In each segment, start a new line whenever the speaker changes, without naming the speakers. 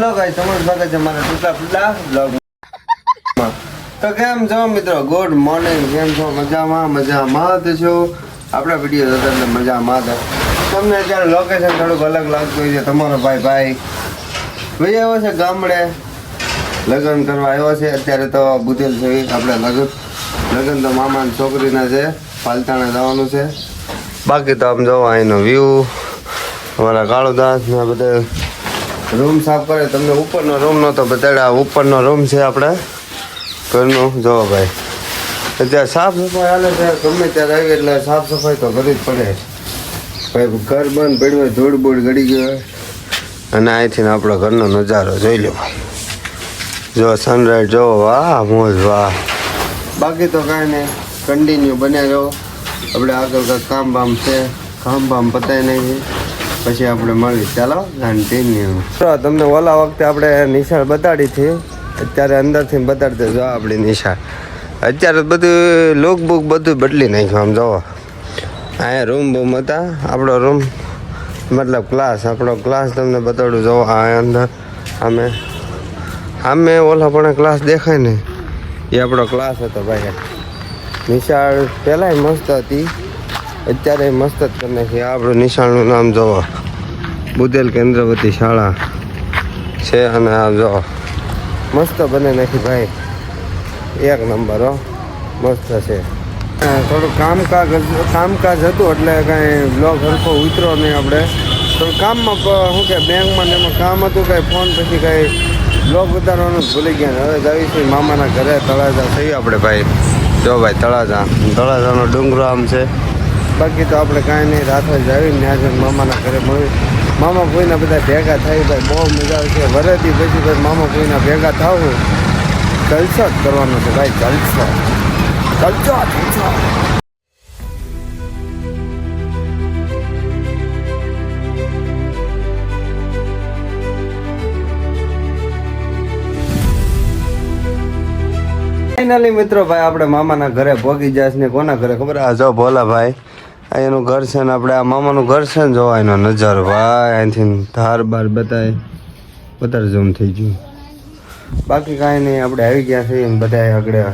Hello guys તમારું સ્વાગત છે મારા ટૂંકા પુલા બ્લોગમાં તો કેમ છો મિત્રો? ગુડ મોર્નિંગ કેમ છો? મજામાં મજામાં જ છો? આપણા વીડિયો તમને મજામાં જ તમને અત્યારે લોકેશન થોડુંક અલગ લાગતું હોય છે. તમારો ભાઈ ભાઈ ભાઈ આવ્યો છે ગામડે. લગ્ન કરવા આવ્યો છે. અત્યારે તો બુધેલ છે આપણે લગ્ન. લગ્ન તો મામાની છોકરીના છે. પાલતાણા જવાનું છે. બાકી તો આમ જોવા અહીંનો વ્યૂ અમારા કાળુદાસ ને બધા રૂમ સાફ કરે, તમને ઉપરનો રૂમ નહોતો બતાડ્યા ઉપરનો રૂમ છે આપણે ઘરનો જોવો ભાઈ. અત્યારે સાફ સફાઈ હાલે છે, ગમે ત્યારે આવી એટલે સાફ સફાઈ તો કરવી જ પડે. ભાઈ, ઘર બંધ પડ્યું ધૂળ બૂળ ગળી ગયો અને અહીંથી આપણો ઘરનો નજારો જોઈ લો ભાઈ. જો સનરાઈઝ જો વાહ, મોજ, વાહ. બાકી તો કાંઈ નહીં કન્ટિન્યુ બન્યા જો આપણે આગળ કાંઈક કામ બામ છે, કામ બામ પતાય નહીં. પછી આપણે મળી ચાલો કન્ટિન્યુ તમને ઓલા વખતે આપણે નિશાળ બતાડી હતી. અત્યારે અંદરથી બતાડते જો આપણી નિશાળ. અત્યારે બધું લોક બુક બધું બદલી નાખ્યું આમ જોવો. અહીંયા રૂમ બૂમ હતા. આપણો રૂમ મતલબ ક્લાસ આપણો ક્લાસ તમને બતાડું જોવો આ અંદર. અમે આમે ઓલા પણ ક્લાસ દેખાય ને. એ આપણો ક્લાસ હતો ભાઈ. નિશાળ પહેલાંય મસ્ત હતી. અત્યારે મસ્ત જ કરી નાખી આપણું નિશાળનું નામ જોવો. બુદેલ કેન્દ્રવતી શાળા છે અને આ જો મસ્ત બને નાખી ભાઈ. એક નંબર હો. મસ્ત છે. થોડું કામકાજ કામકાજ હતું એટલે કાંઈ બ્લોગ હરખો ઉતરો નહીં આપણે. થોડું કામમાં શું કે, બેંકમાં એમાં કામ હતું કાંઈ, ફોન પછી કાંઈ બ્લોગ ઉતારવાનું ભૂલી ગયા હવે જઈશું મામાના ઘરે તળાજા થઈએ આપણે ભાઈ. જો ભાઈ, તળાજા. તળાજાનો ડુંગરો આમ છે. બાકી તો આપણે કાંઈ નહીં, રાત્રે જ આવીને આજે મામાના ઘરે મળી મામા કોઈના બધા ભેગા થાય, ભાઈ બહુ મજા આવશે વરદી પછી ભાઈ મામા કોઈના ભેગા થવું, જલસો જ કરવાનો છે, ભાઈ જલસો. જલસો જલસો. ફાઇનલી મિત્રો, ભાઈ, આપણે મામાના ઘરે ભોગી જાય ને કોના ઘરે ખબર? આ જો ભોલા ભાઈ આ એનું ઘર છે ને આપણે આ મામાનું ઘર છે ને જોવા એનો નજારો. ભાઈ, અહીંથી ધાર બાર બતાય વધારે જમ થઈ ગયું. બાકી કાંઈ નહીં, આપણે આવી ગયા છીએ ને બધા આગળ.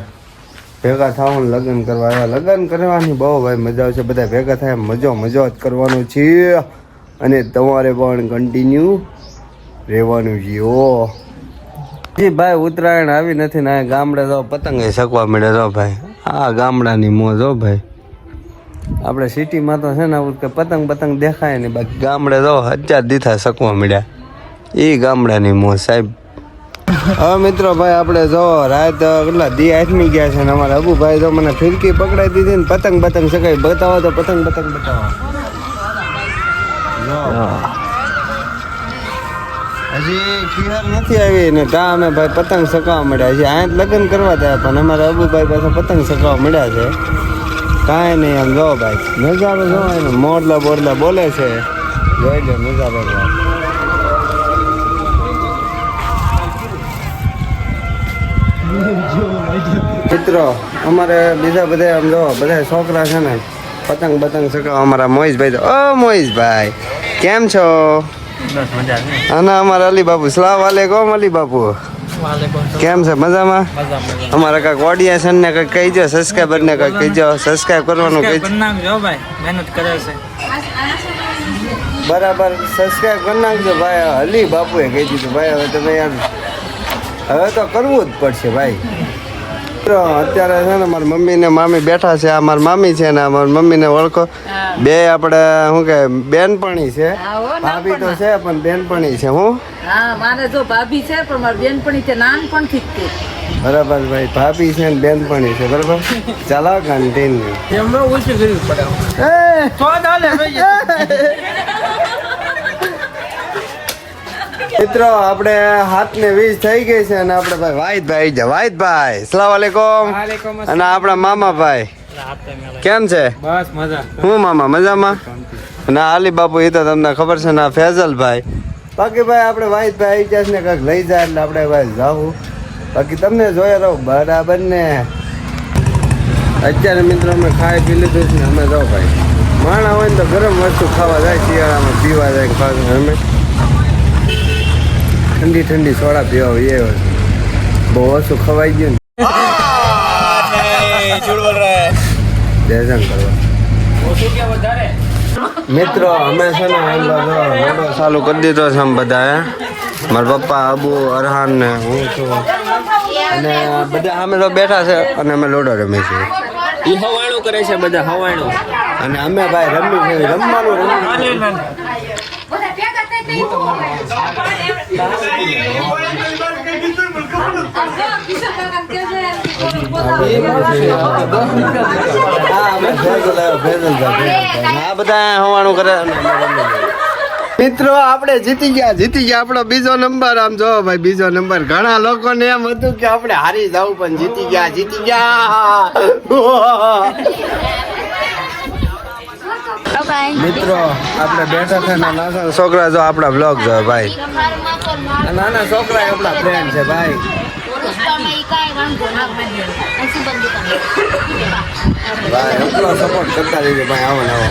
ભેગા થવાનું લગ્ન કરવા. આવ્યા લગ્ન કરવાની બહુ ભાઈ મજા આવશે બધા ભેગા થાય મજો મજો જ કરવાનો છે. અને તમારે પણ કન્ટિન્યુ રહેવાનું છે ઓ જી ભાઈ, ઉત્તરાયણ આવી નથી ને ગામડે તો પતંગ શકવા મળે જો ભાઈ. આ ગામડાની મોજ હો ભાઈ. આપણે સિટીમાં તો છે ને આવું કે પતંગ પતંગ દેખાય ને બાકી ગામડે તો હજાર દીથા શકવા મળ્યા. એ ગામડાની મો સાહેબ. હવે મિત્રો ભાઈ, આપણે જો રાત કેટલા દી આઠમી ગયા છે ને અમારા અબુભાઈ તો મને ફિરકી પકડાઈ દીધી ને પતંગ પતંગ સકાય બતાવો તો પતંગ પતંગ બતાવો. હજી ખીહર નથી આવી ને ત્યાં અમે ભાઈ પતંગ સકાવા મળ્યા છે અહીંયા જ લગ્ન કરવા થયા પણ અમારા અબુભાઈ પાસે પતંગ સકાવા મળ્યા છે. કાંઈ નહીં આમ જો ભાઈ. નજારો જો એને મોરલા બોરલા બોલે છે. જોઈ લો નજારો. મિત્રો અમારે બીજા બધા આમ જો બધા છોકરા છે ને પતંગ પતંગ સકાવવા અમારા મોહિશભાઈ ઓ મોહિશભાઈ કેમ છો? અને અમારા અલી બાપુ સલામ વાલેકુમ અલી બાપુ કેમ છે? મજામાં? અમારા કાંઈક ઓડિયન્સ ને કંઈક કહીજો સબસ્ક્રાઈબર ને કંઈક કહીજો સબસ્ક્રાઈબ કરવાનું કહીજો.
નાખજો ભાઈ મહેનત કરે છે.
બરાબર સબસ્ક્રાઈબ કરી નાખજો ભાઈ. અલી બાપુએ કહી દીધું ભાઈ હવે તમે યાર હવે તો કરવું જ પડશે ભાઈ. અત્યારે છે ને મારી મમ્મી ને મામી બેઠા છે. આ મારી મામી છે ને મારી મમ્મી ને ઓળખો. બે આપણે શું કે બેનપણી છે. ભાભી તો છે પણ બેનપણી છે હું?
હા મારે જો ભાભી છે પણ મારી બેનપણી છે નાનપણથી જ તે.
બરાબર ભાઈ ભાભી છે ને બેનપણી છે બરાબર? ચાલો કન્ટિન્યુ
એમનો ઓછું કર્યું પડે તો ચાલે
મિત્રો આપણે હાથ ને વીસ થઈ ગઈ છે અને આપણે ભાઈ વાહિદભાઈ છે વાહિદભાઈ સલામ વાલેકુમ અને આપણા મામાભાઈ કેમ છે?
બસ મજા.
હું મામા મજામાં? અને આલી બાપુ એ તો તમને ખબર છે ને આ ફેઝલભાઈ બાકી ભાઈ આપણે વાહિદભાઈ આવી જશે ને કંઈક લઈ જાય એટલે આપણે ભાઈ જાવું. બાકી તમને જોયા રહો બરાબર ને? અત્યારે મિત્રો અમે ખાઈ પી લીધું છે ને અમે જાઓ ભાઈ. માણા હોય ને તો ગરમ વસ્તુ ખાવા જાય શિયાળામાં પીવા જાય ખાસ અમે ઠંડી ઠંડી સોડા પીવા એ બહુ ઓછું ખવાઈ ગયું ને. દર્શન કરવા મિત્રો અમે છે ને એમ બધો ચાલુ કરી. દીધો છે આમ બધાએ. મારા પપ્પા અબુ અરહાન ને હું છું. અને બધા અમે તો બેઠા છે અને અમે લોડો રમીએ છીએ.
એ હવાણું કરે છે બધા હવાણું.
અને અમે ભાઈ રમી છે રમવાનું રમવાનું હા, અમે ફેઝલ આવ્યો, ફેઝલ ભાઈ, ફેઝલ ભાઈ. આ બધા હવાણું કરે. મિત્રો આપણે જીતી ગયા જીતી ગયા આપણો બીજો નંબર આમ જો ભાઈ બીજો નંબર ઘણા લોકોને એમ હતું કે આપણે હારી જવું પણ જીતી ગયા જીતી ગયા મિત્રો, આપણે બેઠા છે ને નાના છોકરા જો આપણા બ્લોગ જો ભાઈ. નાના છોકરા આપણા ફ્રેન્ડ છે, ભાઈ. ભાઈ એટલો સપોર્ટ કરતા રહીએ ભાઈ, આવો આવો.